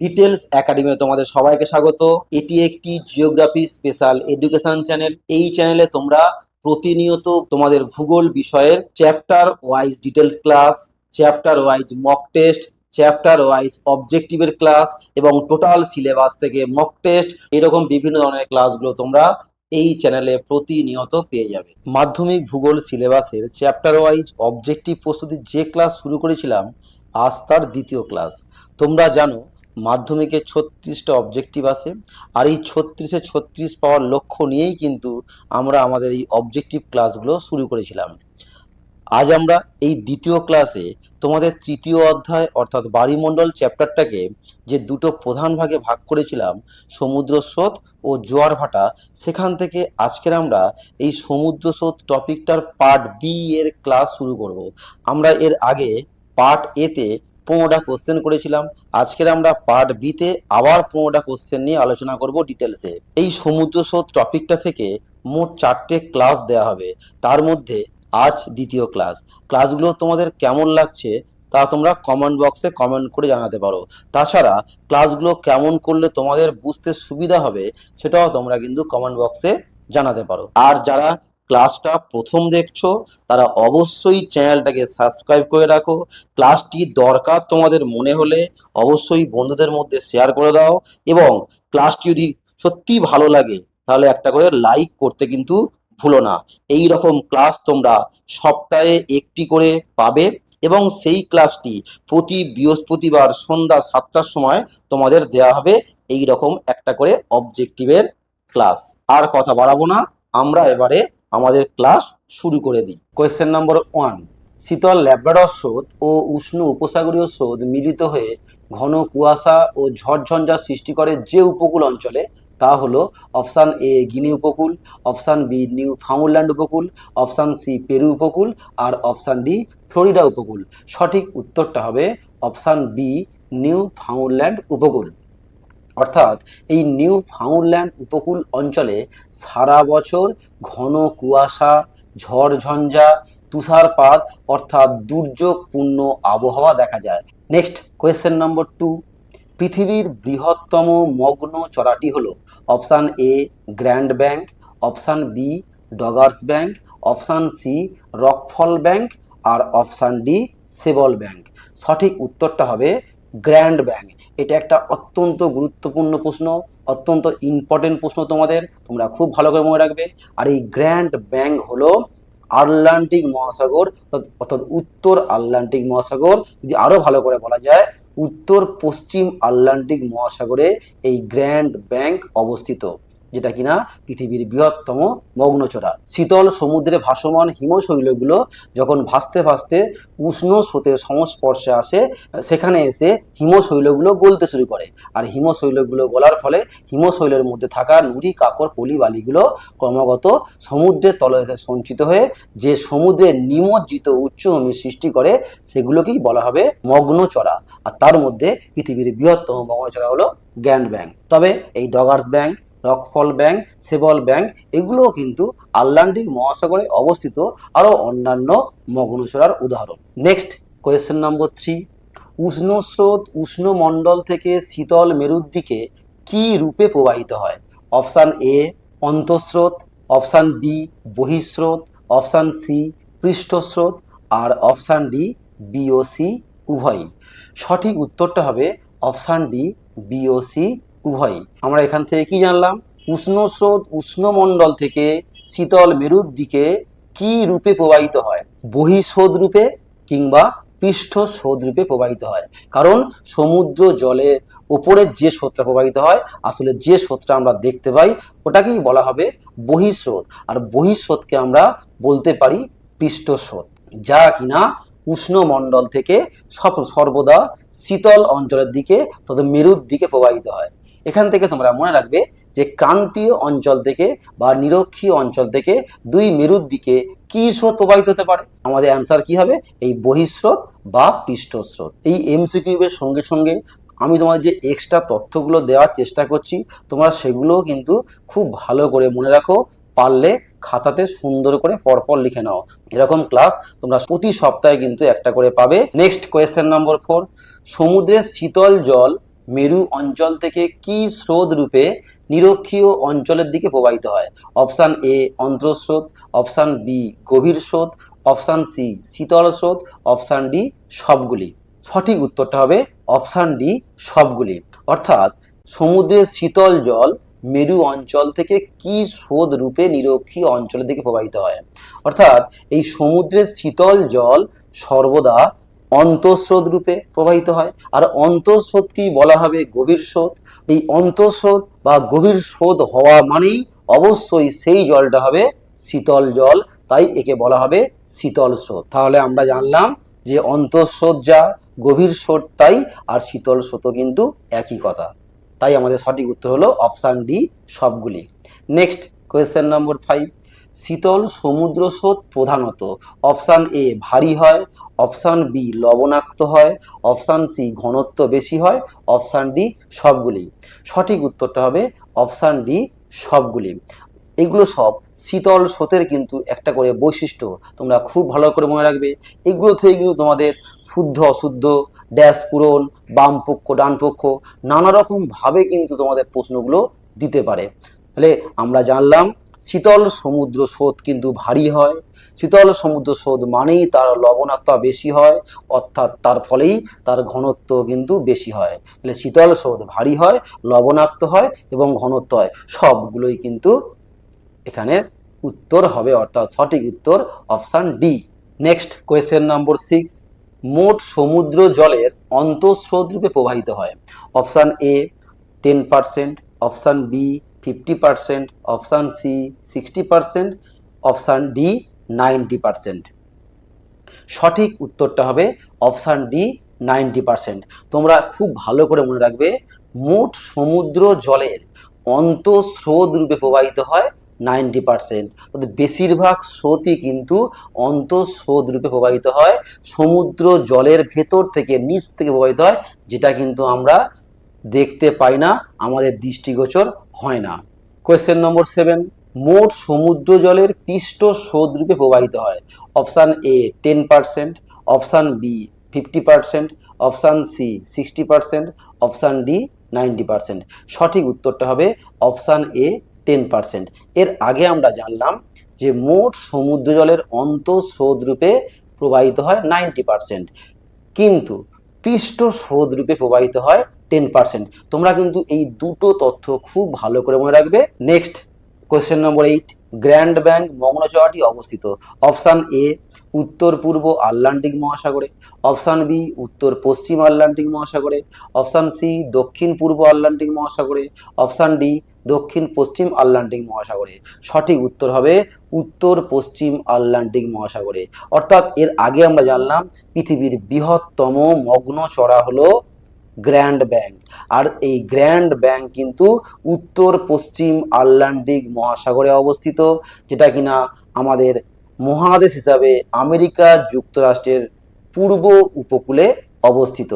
Details academy তোমাদের সবাইকে স্বাগত। এটি একটি জিওগ্রাফি স্পেশাল এডুকেশন চ্যানেল এই চ্যানেলে তোমরা প্রতিনিয়ত তোমাদের ভূগোল বিষয়ের chapter wise details class chapter wise mock test chapter wise অবজেক্টিভের class এবং টোটাল সিলেবাস থেকে মক টেস্ট এরকম বিভিন্ন ধরনের ক্লাসগুলো তোমরা এই চ্যানেলে প্রতিনিয়ত পেয়ে যাবে। মাধ্যমিক ভূগোল সিলেবাসের চ্যাপ্টার ওয়াইজ অবজেক্টিভ প্রস্তুতির যে ক্লাস শুরু করেছিলাম, আজ তার দ্বিতীয় ক্লাস তোমরা জানো মাধ্যমিকে ছত্রিশটা অবজেক্টিভ আসে। আর এই ছত্রিশে ছত্রিশ পাওয়ার লক্ষ্য নিয়েই কিন্তু আমরা আমাদের এই অবজেক্টিভ ক্লাসগুলো শুরু করেছিলাম। আজ আমরা এই দ্বিতীয় ক্লাসে তোমাদের তৃতীয় অধ্যায় অর্থাৎ বাড়িমণ্ডল চ্যাপ্টারটাকে যে দুটো প্রধান ভাগে ভাগ করেছিলাম, সমুদ্র স্রোত ও জোয়ার ভাটা, সেখান থেকে আজকের আমরা এই সমুদ্র স্রোত টপিকটার পার্ট বি এর ক্লাস শুরু করব। আমরা এর আগে পার্ট এতে পনেরোটা কোশ্চেন করেছিলাম। আজকের আমরা পার্ট বিতে আবার পনেরোটা কোশ্চেন নিয়ে আলোচনা করব ডিটেলসে এই সমুদ্র স্রোত টপিকটা থেকে মোট চারটে ক্লাস দেওয়া হবে। তার মধ্যে আজ দ্বিতীয় ক্লাস ক্লাসগুলো তোমাদের কেমন লাগছে তা তোমরা কমেন্ট বক্সে কমেন্ট করে জানাতে পারো। তাছাড়া ক্লাসগুলো কেমন করলে তোমাদের বুঝতে সুবিধা হবে সেটাও তোমরা কিন্তু কমেন্ট বক্সে জানাতে পারো। আর যারা ক্লাসটা প্রথম দেখছ, তারা অবশ্যই চ্যানেলটাকে সাবস্ক্রাইব করে রাখো। ক্লাসটি দরকার তোমাদের মনে হলে অবশ্যই বন্ধুদের মধ্যে শেয়ার করে দাও এবং ক্লাসটি যদি সত্যি ভালো লাগে, তাহলে একটা করে লাইক করতে কিন্তু ভুলো না। এই রকম ক্লাস তোমরা সপ্তাহে একটি করে পাবে এবং সেই ক্লাসটি প্রতি বৃহস্পতিবার সন্ধ্যা সাতটার সময় তোমাদের দেওয়া হবে এই রকম একটা করে অবজেক্টিভের ক্লাস। আর কথা বাড়াবো না, আমরা এবারে আমাদের ক্লাস শুরু করে দিই। কোয়েশ্চেন নম্বর ওয়ান শীতল ল্যাব্রাডর স্রোত ও উষ্ণ উপসাগরীয় স্রোত মিলিত হয়ে ঘন কুয়াশা ও ঝড়ঝঞ্ঝা সৃষ্টি করে যে উপকূল অঞ্চলে, তা হলো অপশান এ গিনি উপকূল অপশান বি নিউ ফাউন্ডল্যান্ড উপকূল অপশান সি পেরু উপকূল, আর অপশান ডি ফ্লোরিডা উপকূল। সঠিক উত্তরটা হবে অপশান বি নিউ ফাউন্ডল্যান্ড উপকূল। অর্থাৎ এই নিউ ফাউন্ডল্যান্ড উপকূল অঞ্চলে সারা বছর ঘন কুয়াশা ঝড়ঝঞ্ঝা তুষারপাত অর্থাৎ দুর্যোগপূর্ণ আবহাওয়া দেখা যায়। নেক্সট কোয়েশ্চেন নম্বর টু পৃথিবীর বৃহত্তম মগ্ন চড়াটি হল option A grand bank, option B Doggers bank, option C Rockfall bank, R option D সেবল bank. সঠিক উত্তরটা হবে গ্র্যান্ড ব্যাংক এটা একটা অত্যন্ত গুরুত্বপূর্ণ প্রশ্ন, অত্যন্ত ইম্পর্টেন্ট প্রশ্ন তোমাদের। তোমরা খুব ভালো করে মনে রাখবে। আর এই গ্র্যান্ড ব্যাংক হলো আটলান্টিক মহাসাগর, অর্থাৎ- উত্তর আটলান্টিক মহাসাগর। যদি আরও ভালো করে বলা যায় উত্তর পশ্চিম আটলান্টিক মহাসাগরে এই গ্র্যান্ড ব্যাংক অবস্থিত। যেটা কিনা পৃথিবীর বৃহত্তম মগ্নচড়া শীতল সমুদ্রে ভাসমান হিমশৈলগুলো যখন ভাসতে ভাসতে উষ্ণ স্রোতের সংস্পর্শে আসে, সেখানে এসে হিমশৈলগুলো গলতে শুরু করে। আর হিমশৈলগুলো গলার ফলে হিমশৈলের মধ্যে থাকা নুড়ি কাকড় পলি বালিগুলো ক্রমাগত সমুদ্রের তলে এসে সঞ্চিত হয়ে যে সমুদ্রের নিমজ্জিত উচ্চভূমি সৃষ্টি করে, সেগুলোকেই বলা হবে মগ্নচড়া আর তার মধ্যে পৃথিবীর বৃহত্তম মগ্নচড়া হলো গ্র্যান্ড ব্যাংক। তবে এই Doggers bank Rockfall bank, Sable bank, এগুলোও কিন্তু আটলান্টিক মহাসাগরে অবস্থিত আরও অন্যান্য মগ্নচড়ার উদাহরণ। নেক্সট কোয়েশ্চেন নম্বর থ্রি উষ্ণ স্রোত উষ্ণমণ্ডল থেকে শীতল মেরুর দিকে কি রূপে প্রবাহিত হয়? অপশান এ অন্তঃস্রোত। অপশান বি বহিঃস্রোত। অপশান সি পৃষ্ঠস্রোত। আর অপশান ডি বিওসি উভয়ই। সঠিক উত্তরটা হবে অপশান ডি বি ও সি উভয়ই। আমরা এখান থেকে কি জানলাম? উষ্ণ স্রোত উষ্ণমণ্ডল থেকে শীতল মেরুর দিকে কি রূপে প্রবাহিত হয়? বহিঃস্রোত রূপে কিংবা পৃষ্ঠ স্রোত রূপে প্রবাহিত হয়। কারণ সমুদ্র জলের ওপরের যে স্রোতটা প্রবাহিত হয়, আসলে যে স্রোতটা আমরা দেখতে পাই, ওটাকেই বলা হবে বহিঃস্রোত আর বহিঃস্রোতকে আমরা বলতে পারি পৃষ্ঠস্রোত যা কিনা উষ্ণমণ্ডল থেকে সর্বদা শীতল অঞ্চলের দিকে তথা মেরুর দিকে প্রবাহিত হয়। এখান থেকে তোমরা মনে রাখবে যে ক্রান্তীয় অঞ্চল থেকে বা নিরক্ষীয় অঞ্চল থেকে দুই মেরুর দিকে কি স্রোত প্রবাহিত হতে পারে? আমাদের অ্যান্সার কি হবে? এই বহিঃস্রোত বা পৃষ্ঠস্রোত। এই এমসিকিউবের সঙ্গে সঙ্গে আমি তোমাদের যে এক্সট্রা তথ্যগুলো দেওয়ার চেষ্টা করছি, তোমরা সেগুলোও কিন্তু খুব ভালো করে মনে রাখো, পারলে খাতাতে সুন্দর করে পরপর লিখে নাও। এরকম ক্লাস তোমরা প্রতি সপ্তাহে কিন্তু একটা করে পাবে। নেক্সট কোয়েশ্চেন নম্বর ফোর সমুদ্রের শীতল জল মেরু অঞ্চল থেকে কি স্রোত রূপে নিরক্ষীয় অঞ্চলের দিকে প্রবাহিত হয়? অপশান এ, অন্তঃস্রোত, অপশান বি, গভীর স্রোত, অপশান সি, শীতল স্রোত, অপশান ডি, সবগুলি। সঠিক উত্তরটা হবে অপশান ডি, সবগুলি। অর্থাৎ সমুদ্রের শীতল জল মেরু অঞ্চল থেকে কি স্রোত রূপে নিরক্ষীয় অঞ্চলের দিকে প্রবাহিত হয়? অর্থাৎ এই সমুদ্রের শীতল জল সর্বদা অন্তঃস্রোত রূপে প্রবাহিত হয়। আর অন্তঃস্রোতকেই বলা হবে? গভীর স্রোত। এই অন্তঃস্রোত বা গভীর স্রোত হওয়া মানেই অবশ্যই সেই জলটা হবে শীতল জল। তাই একে বলা হবে শীতল স্রোত। তাহলে আমরা জানলাম যে অন্তঃস্রোত যা, গভীর স্রোত তাই, আর শীতল স্রোতও কিন্তু একই কথা। তাই আমাদের সঠিক উত্তর হলো অপশান ডি সবগুলি। Next, question number five. শীতল সমুদ্র স্রোত প্রধানত। অপশান এ ভারী হয়, অপশান বি লবণাক্ত হয়, অপশান সি ঘনত্ব বেশি হয়, অপশান ডি সবগুলি। সঠিক উত্তরটা হবে অপশান ডি সবগুলি। এগুলো সব শীতল স্রোতের কিন্তু একটা করে বৈশিষ্ট্য। তোমরা খুব ভালো করে মনে রাখবে। এগুলো থেকে কিন্তু তোমাদের শুদ্ধ, অশুদ্ধ, ড্যাশ পূরণ, বাম পক্ষ, ডান পক্ষ, নানা রকম ভাবে কিন্তু তোমাদের প্রশ্নগুলো দিতে পারে। তাহলে আমরা জানলাম শীতল সমুদ্র স্রোত কিন্তু ভারী হয়। শীতল সমুদ্র স্রোত মানেই তার লবণাক্ততা বেশি হয়, অর্থাৎ তার ফলেই তার ঘনত্ব কিন্তু বেশি হয়। তাহলে শীতল স্রোত ভারী হয়, লবণাক্ত হয় এবং ঘনত্ব হয়। সবগুলোই কিন্তু এখানে উত্তর হবে, অর্থাৎ সঠিক উত্তর option D. Next question number six. মোট সমুদ্র জলের অন্তঃস্রোত রূপে প্রবাহিত হয়। Option A, ten percent. Option B fifty percent option C sixty percent option D ninety percent সঠিক উত্তরটা হবে অপশান ডি নাইনটি পার্সেন্ট তোমরা খুব ভালো করে মনে রাখবে, মোট সমুদ্র জলের অন্তঃস্রোত রূপে প্রবাহিত হয় নাইনটি পার্সেন্ট বেশিরভাগ স্রোতই কিন্তু অন্তঃস্রোত রূপে প্রবাহিত হয়, সমুদ্র জলের ভেতর থেকে, নিচ থেকে প্রবাহিত হয়, যেটা কিন্তু আমরা দেখতে পাই না, আমাদের দৃষ্টিগোচর হয় না। কোয়েশ্চেন নম্বর সেভেন মোট সমুদ্র জলের পৃষ্ঠ স্রোত রূপে প্রবাহিত হয়। Option A ten percent option B fifty percent option C sixty percent option D ninety percent সঠিক উত্তরটা হবে অপশান এ টেন পার্সেন্ট এর আগে আমরা জানলাম যে মোট সমুদ্র জলের অন্তঃস্রোত রূপে প্রবাহিত হয় নাইনটি পার্সেন্ট কিন্তু পৃষ্ঠ স্রোত রূপে প্রবাহিত হয় টেন পার্সেন্ট তোমরা কিন্তু এই দুটো তথ্য খুব ভালো করে মনে রাখবে। Next question number eight grand bank মগ্নচড়াটি অবস্থিত। অপশান এ উত্তর পূর্ব আটলান্টিক মহাসাগরে। অপশান বি উত্তর পশ্চিম আটলান্টিক মহাসাগরে। অপশান সি দক্ষিণ পূর্ব আটলান্টিক মহাসাগরে। অপশান ডি দক্ষিণ পশ্চিম আটলান্টিক মহাসাগরে। সঠিক উত্তর হবে উত্তর পশ্চিম আটলান্টিক মহাসাগরে। অর্থাৎ এর আগে আমরা জানলাম পৃথিবীর বৃহত্তম মগ্ন চড়া হলো গ্র্যান্ড ব্যাংক আর এই গ্র্যান্ড ব্যাংক কিন্তু উত্তর, পশ্চিম আটলান্টিক মহাসাগরে অবস্থিত, যেটা কিনা আমাদের মহাদেশ হিসাবে আমেরিকা যুক্তরাষ্ট্রের পূর্ব উপকূলে অবস্থিত।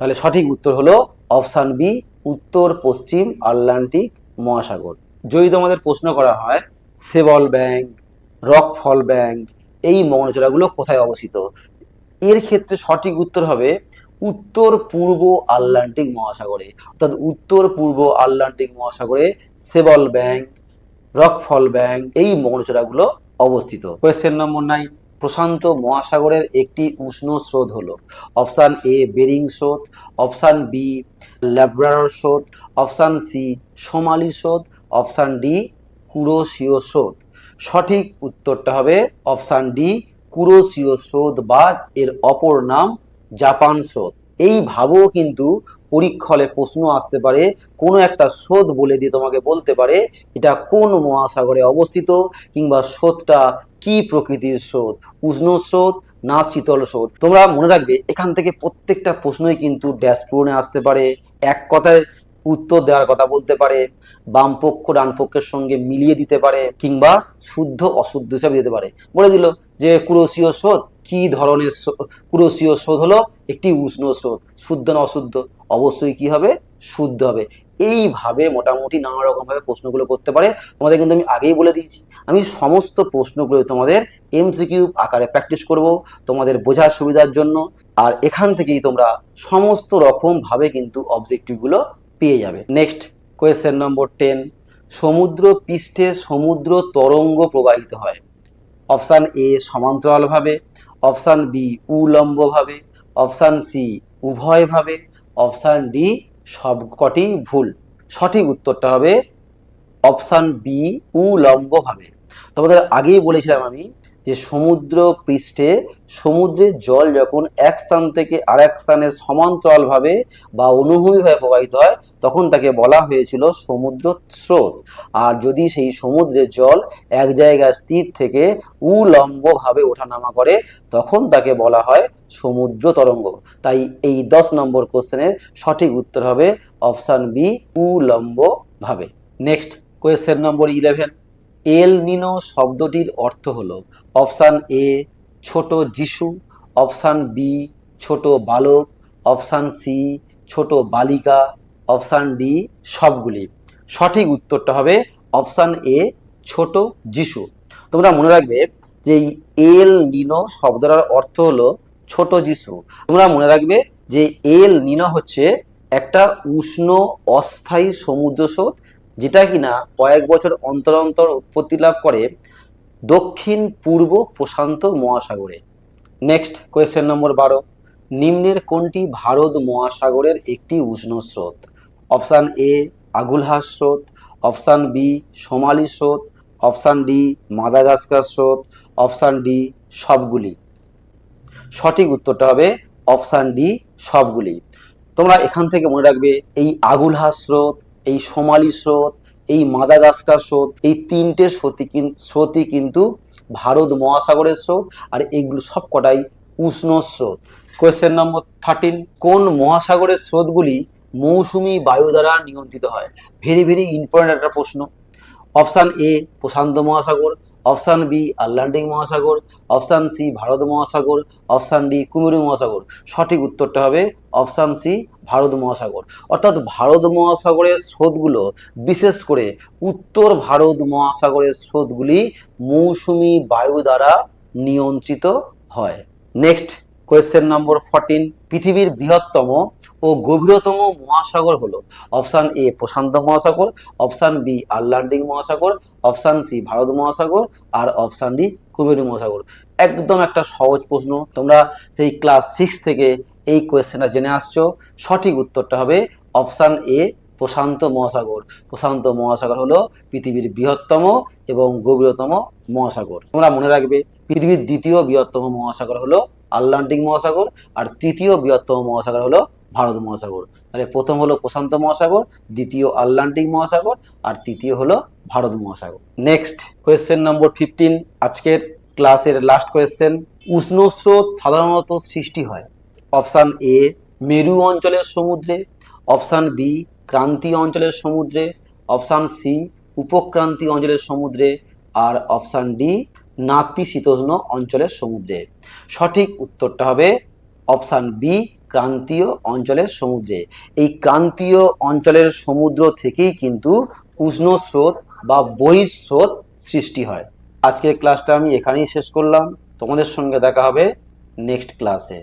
তাহলে সঠিক উত্তর হলো অপশান বি, উত্তর, পশ্চিম আটলান্টিক মহাসাগর। যদি তোমাদের প্রশ্ন করা হয় সেবল ব্যাংক রকফল ব্যাংক এই মগ্নচড়াগুলো কোথায় অবস্থিত? এর ক্ষেত্রে সঠিক উত্তর হবে উত্তর পূর্ব আটলান্টিক মহাসাগরে, অর্থাৎ উত্তর পূর্ব আটলান্টিক মহাসাগরে সেবল ব্যাংক, রকফল ব্যাংক এই মগ্নচড়াগুলো অবস্থিত। কোয়েশ্চেন নম্বর নাইন, প্রশান্ত মহাসাগরের একটি উষ্ণ স্রোত হলো। অপশান এ, বেরিং স্রোত, অপশান বি, ল্যাব্রাডর স্রোত, অপশান সি, সোমালি স্রোত, অপশান ডি, কুরোশীয় স্রোত। সঠিক উত্তরটা হবে অপশান ডি, কুরোশীয় স্রোত বা এর অপর নাম জাপান স্রোত। এই ভাবেও কিন্তু পরীক্ষলে প্রশ্ন আসতে পারে, কোনো একটা স্রোত বলে দিয়ে তোমাকে বলতে পারে, এটা কোন মহাসাগরে অবস্থিত কিংবা স্রোতটা কি প্রকৃতির স্রোত? উষ্ণ স্রোত না শীতল স্রোত? তোমরা মনে রাখবে, এখান থেকে প্রত্যেকটা প্রশ্নই কিন্তু ড্যাশ পূরণে আসতে পারে, এক কথায় উত্তর দেওয়ার কথা বলতে পারে, বামপক্ষ, ডানপক্ষের সঙ্গে মিলিয়ে দিতে পারে, কিংবা শুদ্ধ, অশুদ্ধ হিসাবে দিতে পারে। বলে দিল যে কুরসীয় স্রোত কি ধরনের কুরসীয় স্রোত হলো? একটি উষ্ণ স্রোত। শুদ্ধ না অশুদ্ধ? অবশ্যই কি হবে? শুদ্ধ হবে। এইভাবে মোটামুটি নানা রকমভাবে প্রশ্নগুলো করতে পারে। তোমাদের কিন্তু আমি আগেই বলে দিয়েছি। আমি সমস্ত প্রশ্নগুলো তোমাদের এমসিকিউ আকারে প্র্যাকটিস করব তোমাদের বোঝার সুবিধার জন্য। আর এখান থেকেই তোমরা সমস্ত রকমভাবে কিন্তু অবজেক্টিভগুলো পেয়ে যাবে। নেক্সট কোয়েশ্চেন নম্বর টেন সমুদ্র পৃষ্ঠে সমুদ্র তরঙ্গ প্রবাহিত হয়। অপশান এ সমান্তরালভাবে। অপশান বি, উলম্বভাবে, অপশান সি, উভয়ভাবে, অপশান ডি, সবকটি ভুল। সঠিক উত্তরটা হবে অপশান বি, উলম্বভাবে। তোমাদের আগেই বলেছিলাম আমি যে সমুদ্র পৃষ্ঠে সমুদ্রের জল যখন এক স্থান থেকে আরেক স্থানে সমান্তরালভাবে বা অনুভূমিভাবে প্রবাহিত হয়, তখন তাকে বলা হয়েছিল সমুদ্র স্রোত। আর যদি সেই সমুদ্রের জল এক জায়গায় স্থির থেকে উলম্বভাবে ওঠানামা করে, তখন তাকে বলা হয় সমুদ্র তরঙ্গ। তাই এই দশ নম্বর কোশ্চেনের সঠিক উত্তর হবে option B, উলম্বভাবে। Next question number eleven El Nino শব্দটির অর্থ হলো অপশান এ ছোট যিশু, অপশান বি ছোট বালক, অপশান সি ছোট বালিকা, অপশান ডি সবগুলি। সঠিক উত্তরটা হবে অপশান এ ছোট যিশু। তোমরা মনে রাখবে যে এল নিনো শব্দটার অর্থ হলো ছোট যিশু। তোমরা মনে রাখবে যে এল নিনো হচ্ছে একটা উষ্ণ, অস্থায়ী সমুদ্র স্রোত যেটা কিনা কয়েক বছর অন্তর অন্তর উৎপত্তি লাভ করে দক্ষিণ, পূর্ব প্রশান্ত মহাসাগরে। নেক্সট কোয়েশ্চেন নম্বর বারো। নিম্নের কোনটি ভারত মহাসাগরের একটি উষ্ণ স্রোত? অপশান এ আগুলহাস স্রোত। অপশান বি সোমালি স্রোত। অপশান ডি মাদাগাস্কার স্রোত। অপশান ডি সবগুলি। সঠিক উত্তরটা হবে অপশান ডি সবগুলি। তোমরা এখান থেকে মনে রাখবে, এই আগুলহাস স্রোত এই সোমালি স্রোত, এই মাদাগাস্কার স্রোত, এই তিনটে স্রোতই কিন্তু স্রোতই কিন্তু ভারত মহাসাগরের স্রোত আর এগুলো সব কটাই উষ্ণ স্রোত। কোয়েশ্চেন নম্বর থার্টিন কোন মহাসাগরের স্রোতগুলি মৌসুমি বায়ু দ্বারা নিয়ন্ত্রিত হয়? ভেরি ভেরি ইম্পর্টেন্ট একটা প্রশ্ন। অপশান এ প্রশান্ত মহাসাগর, অপশান বি আটলান্টিক মহাসাগর, অপশান সি ভারত মহাসাগর, অপশান ডি কুমিরু মহাসাগর। সঠিক উত্তরটা হবে অপশান সি ভারত মহাসাগর। অর্থাৎ ভারত মহাসাগরের স্রোতগুলো, বিশেষ করে উত্তর ভারত মহাসাগরের স্রোতগুলি মৌসুমি বায়ু দ্বারা নিয়ন্ত্রিত হয়। নেক্সট কোয়েশ্চেন নম্বর ফোরটিন পৃথিবীর বৃহত্তম ও গভীরতম মহাসাগর হলো অপশান এ প্রশান্ত মহাসাগর অপশান বি আটলান্টিক মহাসাগর অপশান সি ভারত মহাসাগর, আর অপশান ডি কুমিরু মহাসাগর। একদম একটা সহজ প্রশ্ন। তোমরা সেই ক্লাস সিক্স থেকে এই কোয়েশ্চেনটা জেনে আসছো। সঠিক উত্তরটা হবে অপশান এ প্রশান্ত মহাসাগর। প্রশান্ত মহাসাগর হলো পৃথিবীর বৃহত্তম এবং গভীরতম মহাসাগর। তোমরা মনে রাখবে, পৃথিবীর দ্বিতীয় বৃহত্তম মহাসাগর হলো আটলান্টিক মহাসাগর আর তৃতীয় বৃহত্তম মহাসাগর হলো ভারত মহাসাগর। তাহলে প্রথম হলো প্রশান্ত মহাসাগর, দ্বিতীয় আটলান্টিক মহাসাগর আর তৃতীয় হলো ভারত মহাসাগর। নেক্সট কোয়েশ্চেন নম্বর ফিফটিন আজকের ক্লাসের লাস্ট কোয়েশ্চেন উষ্ণ স্রোত সাধারণত সৃষ্টি হয়। অপশান এ মেরু অঞ্চলের সমুদ্রে। অপশান বি ক্রান্তীয় অঞ্চলের সমুদ্রে, অপশান সি, উপক্রান্তীয় অঞ্চলের সমুদ্রে, আর অপশান ডি নাতিশীতোষ্ণ অঞ্চলের সমুদ্রে। সঠিক উত্তরটা হবে অপশান বি, ক্রান্তীয় অঞ্চলের সমুদ্রে। এই ক্রান্তীয় অঞ্চলের সমুদ্র থেকেই কিন্তু উষ্ণ স্রোত বা বহিঃস্রোত সৃষ্টি হয়। আজকের ক্লাসটা আমি এখানেই শেষ করলাম। তোমাদের সঙ্গে দেখা হবে নেক্সট ক্লাসে।